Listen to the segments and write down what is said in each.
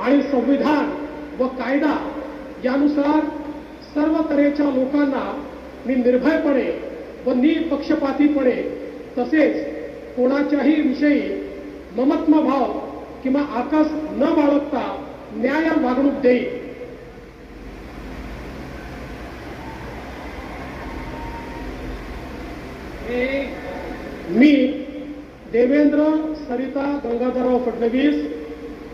आणि संविधान व कायदा यानुसार सर्व तऱ्हेच्या लोकांना मी निर्भयपणे व निपक्षपातीपणे तसेच कोणाच्याही विषयी ममत्मभाव किंवा आकस न बाळगता न्याय वागणूक देईल मी देवेंद्र सरिता गंगाधरराव फडणवीस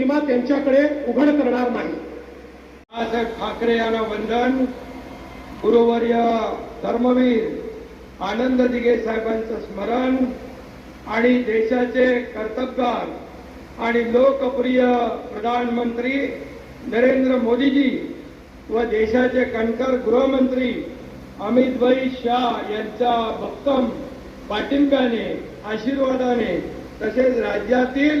किंवा त्यांच्याकडे उघड करणार नाही. बाळासाहेब ठाकरे यांना वंदन. गुरुवर्य धर्मवीर आनंद दिघे साहेबांचं स्मरण आणि देशाचे कर्तबगार आणि लोकप्रिय प्रधानमंत्री नरेंद्र मोदीजी व देशाचे कणकर गृहमंत्री अमितभाई शाह यांच्या भक्कम पाठिंब्याने आशीर्वादाने तसेच राज्यातील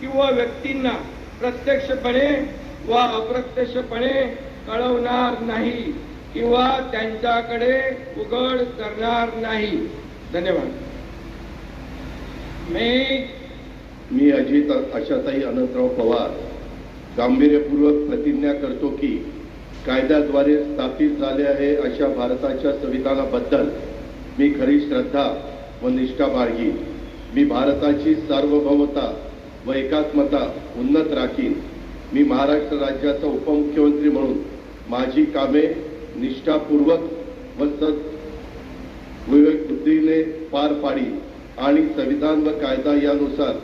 किंवा व्यक्तींना प्रत्यक्षपणे व अप्रत्यक्षपणे कळवणार नाही किंवा त्यांच्याकडे उघड करणार नाही. धन्यवाद. मी मी अजित आशाताई अनंतराव पवार गांभीर्यपूर्वक प्रतिज्ञा करतो की कायद्याद्वारे स्थापित झाले आहे अशा भारताच्या संविधानाबद्दल मी खरी श्रद्धा व निष्ठा बाळगी मी भारताची सार्वभौमता व एकात्मता उन्नत राखीन. मी महाराष्ट्र राज्याचा उपमुख्यमंत्री म्हणून माझी कामे निष्ठापूर्वक व सत विवेक पार पाडी आणि संविधान व कायदा यानुसार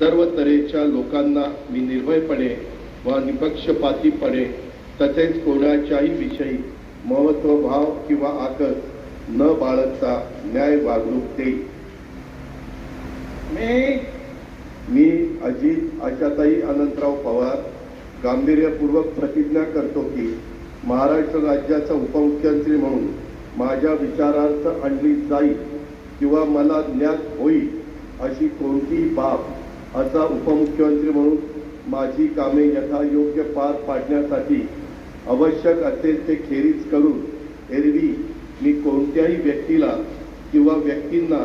सर्व तऱ्हेच्या लोकांना मी निर्भयपणे व निपक्षपातीपणे तसेच कोणाच्याही विषयी महत्वभाव किंवा आकस न बाळगता न्याय वागणूक देईल मी मी अजित आशाताई अनंतराव पवार गांभीर्यपूर्वक प्रतिज्ञा करतो की महाराष्ट्र राज्याचा उपमुख्यमंत्री म्हणून माझ्या विचारार्थ आणली जाईल किंवा मला ज्ञात होईल अशी कोणतीही बाब असा उपमुख्यमंत्री म्हणून माझी कामे यथायोग्य पार पाडण्यासाठी आवश्यक असेल ते खेरीज करून एरवी मी कोणत्याही व्यक्तीला किंवा व्यक्तींना